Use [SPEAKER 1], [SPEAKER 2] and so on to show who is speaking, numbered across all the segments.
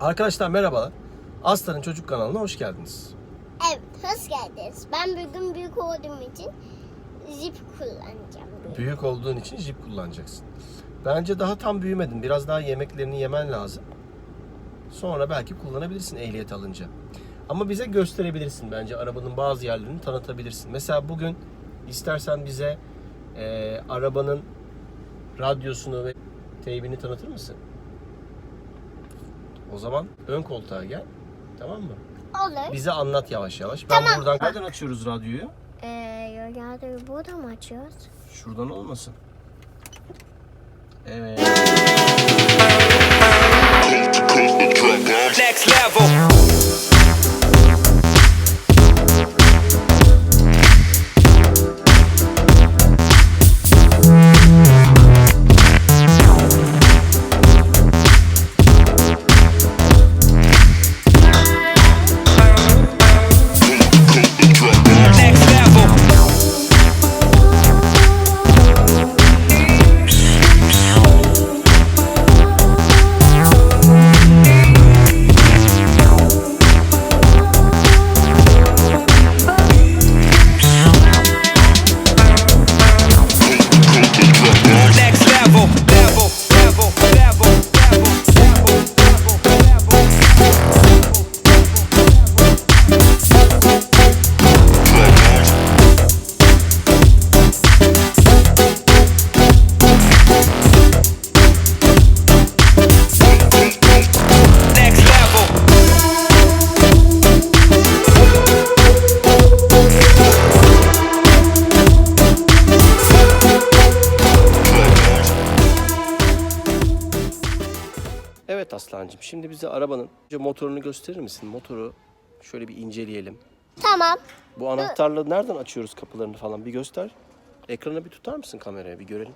[SPEAKER 1] Arkadaşlar merhaba. Aslan'ın çocuk kanalına hoş geldiniz.
[SPEAKER 2] Evet, hoş geldiniz. Ben bugün büyük olduğum için zip kullanacağım.
[SPEAKER 1] Büyük olduğun için jip kullanacaksın. Bence daha tam büyümedin. Biraz daha yemeklerini yemen lazım. Sonra belki kullanabilirsin ehliyet alınca. Ama bize gösterebilirsin bence arabanın bazı yerlerini tanıtabilirsin. Mesela bugün istersen bize e, arabanın radyosunu ve teybini tanıtır mısın? O zaman ön koltuğa gel. Tamam mı?
[SPEAKER 2] Olur.
[SPEAKER 1] Bize anlat yavaş yavaş. Ben buradan nereden açıyoruz radyoyu?
[SPEAKER 2] Ee, radyoyu burada mı açıyoruz?
[SPEAKER 1] Şuradan olmasın. Evet. Aslancığım şimdi bize arabanın önce motorunu gösterir misin? Motoru şöyle bir inceleyelim.
[SPEAKER 2] Tamam.
[SPEAKER 1] Bu anahtarla nereden açıyoruz kapılarını falan bir göster. Ekrana bir tutar mısın kameraya bir görelim.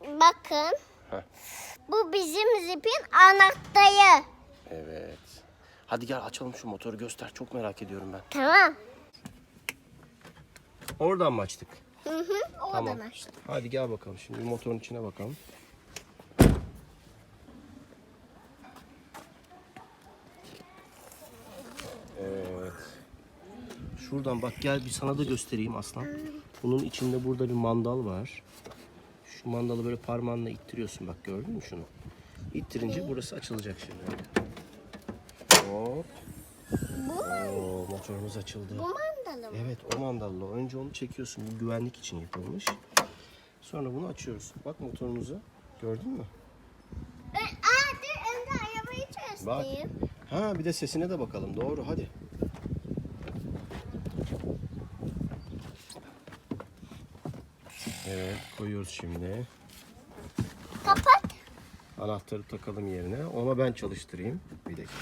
[SPEAKER 2] Bakın.
[SPEAKER 1] Heh.
[SPEAKER 2] Bu bizim zipin anahtarı.
[SPEAKER 1] Evet. Hadi gel açalım şu motoru göster. Çok merak ediyorum ben.
[SPEAKER 2] Tamam.
[SPEAKER 1] Oradan mı açtık?
[SPEAKER 2] Hı hı. Oradan
[SPEAKER 1] Tamam.
[SPEAKER 2] açtım.
[SPEAKER 1] Hadi gel bakalım şimdi motorun içine bakalım. Şuradan bak gel bir sana da göstereyim aslan. Bunun içinde burada bir mandal var. Şu mandalı böyle parmağınla ittiriyorsun bak gördün mü şunu? İttirince burası açılacak şimdi. Hop. Oo, motorumuz açıldı.
[SPEAKER 2] Bu mandalı mı?
[SPEAKER 1] Evet o mandalla. Önce onu çekiyorsun. Bu güvenlik için yapılmış. Sonra bunu açıyoruz. Bak motorumuzu. Gördün mü?
[SPEAKER 2] Ee, Aa, dur önce arabayı
[SPEAKER 1] Bak. Ha bir de sesine de bakalım. Doğru hadi. Evet koyuyoruz şimdi.
[SPEAKER 2] Kapat.
[SPEAKER 1] Anahtarı takalım yerine. Ama ben çalıştırayım. Bir dakika.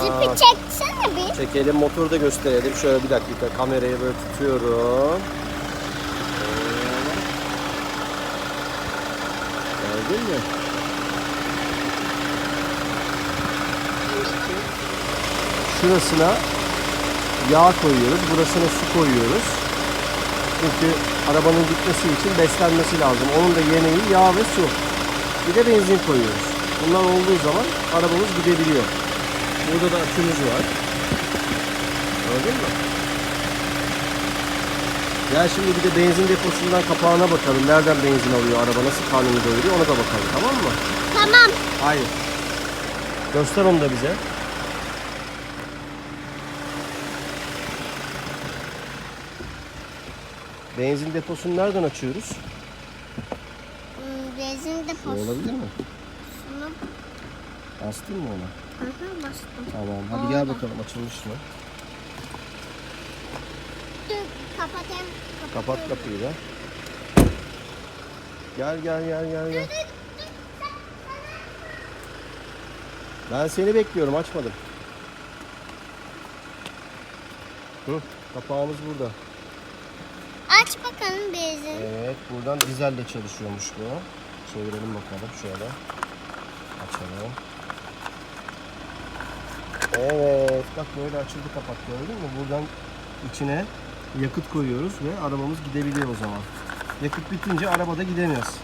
[SPEAKER 2] Zipi çeksene bir.
[SPEAKER 1] Çekelim motoru da gösterelim. Şöyle bir dakika kamerayı böyle tutuyorum. Gördün mü? Şurasına yağ koyuyoruz. Burasına su koyuyoruz. Çünkü arabanın gitmesi için beslenmesi lazım. Onun da yemeği yağ ve su. Bir de benzin koyuyoruz. Bunlar olduğu zaman arabamız gidebiliyor. Burada da akümüz var. Gördün mü? Gel şimdi bir de benzin deposundan kapağına bakalım. Nereden benzin alıyor araba, nasıl karnını doyuruyor ona da bakalım tamam mı?
[SPEAKER 2] Tamam.
[SPEAKER 1] Hayır. Göster onu da bize. Benzin deposunu nereden açıyoruz?
[SPEAKER 2] Hmm, Benzin deposu.
[SPEAKER 1] Olabilir mi? Bastın mı ona?
[SPEAKER 2] Hı hı, bastım.
[SPEAKER 1] Tamam. Hadi gel bakalım açılmış mı?
[SPEAKER 2] Dur kapatayım.
[SPEAKER 1] Kapat kapıyı da. Gel gel gel gel gel. Ben seni bekliyorum açmadım. Hı, kapağımız burada.
[SPEAKER 2] Aç bakalım benzin.
[SPEAKER 1] Evet buradan dizelle çalışıyormuş bu. Çevirelim bakalım şöyle. Açalım. Evet bak böyle açıldı kapak gördün mü? Buradan içine yakıt koyuyoruz ve arabamız gidebiliyor o zaman. Yakıt bitince arabada gidemiyoruz.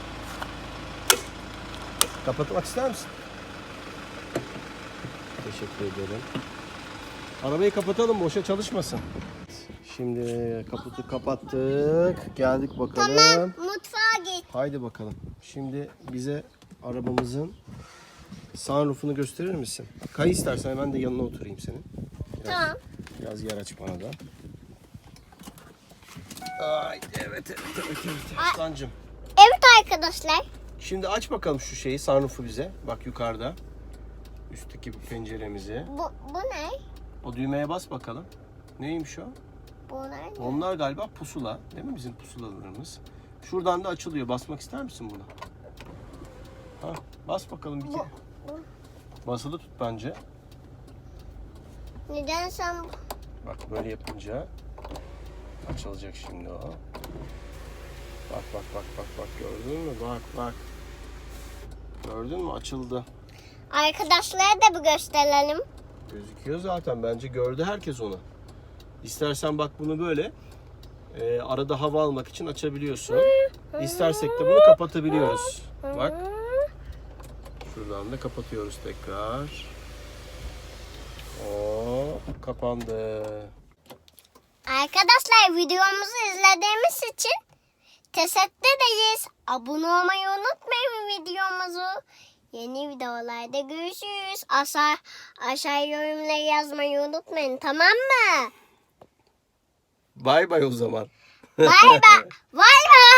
[SPEAKER 1] Kapatmak ister misin? Teşekkür ederim. Arabayı kapatalım boşa çalışmasın. Şimdi kaputu kapattık. Geldik bakalım.
[SPEAKER 2] Tamam mutfağa git.
[SPEAKER 1] Haydi bakalım. Şimdi bize arabamızın sunroofunu gösterir misin? Kay istersen ben de yanına oturayım senin. Biraz,
[SPEAKER 2] Tamam.
[SPEAKER 1] Biraz yer aç bana da. Ay evet evet evet evet. Aslancım.
[SPEAKER 2] Evet arkadaşlar.
[SPEAKER 1] Şimdi aç bakalım şu şeyi sunroof'u bize. Bak yukarıda. Üstteki bu penceremizi.
[SPEAKER 2] Bu, bu ne?
[SPEAKER 1] O düğmeye bas bakalım. Neymiş o?
[SPEAKER 2] Bu ne?
[SPEAKER 1] Onlar galiba pusula. Değil mi bizim pusulalarımız? Şuradan da açılıyor. Basmak ister misin buna? Ha, bas bakalım bir
[SPEAKER 2] Bu,
[SPEAKER 1] kere.
[SPEAKER 2] bu.
[SPEAKER 1] Basılı tut bence.
[SPEAKER 2] Neden sen
[SPEAKER 1] Bak böyle yapınca açılacak şimdi o. Bak bak bak bak bak gördün mü? Bak bak. Gördün mü? Açıldı.
[SPEAKER 2] arkadaşlara da bir gösterelim.
[SPEAKER 1] Gözüküyor zaten. Bence gördü herkes onu. İstersen bak bunu böyle e, arada hava almak için açabiliyorsun. İstersek de bunu kapatabiliyoruz. Bak. Şuradan da kapatıyoruz tekrar. O kapandı.
[SPEAKER 2] Arkadaşlar videomuzu izlediğimiz için teşekkür Abone olmayı unutmayın videomuzu. Yeni videolarda görüşürüz. Aşağı, aşağı yorumlara yazmayı unutmayın tamam mı?
[SPEAKER 1] Bay bay o zaman.
[SPEAKER 2] Bay bay. Bay bay.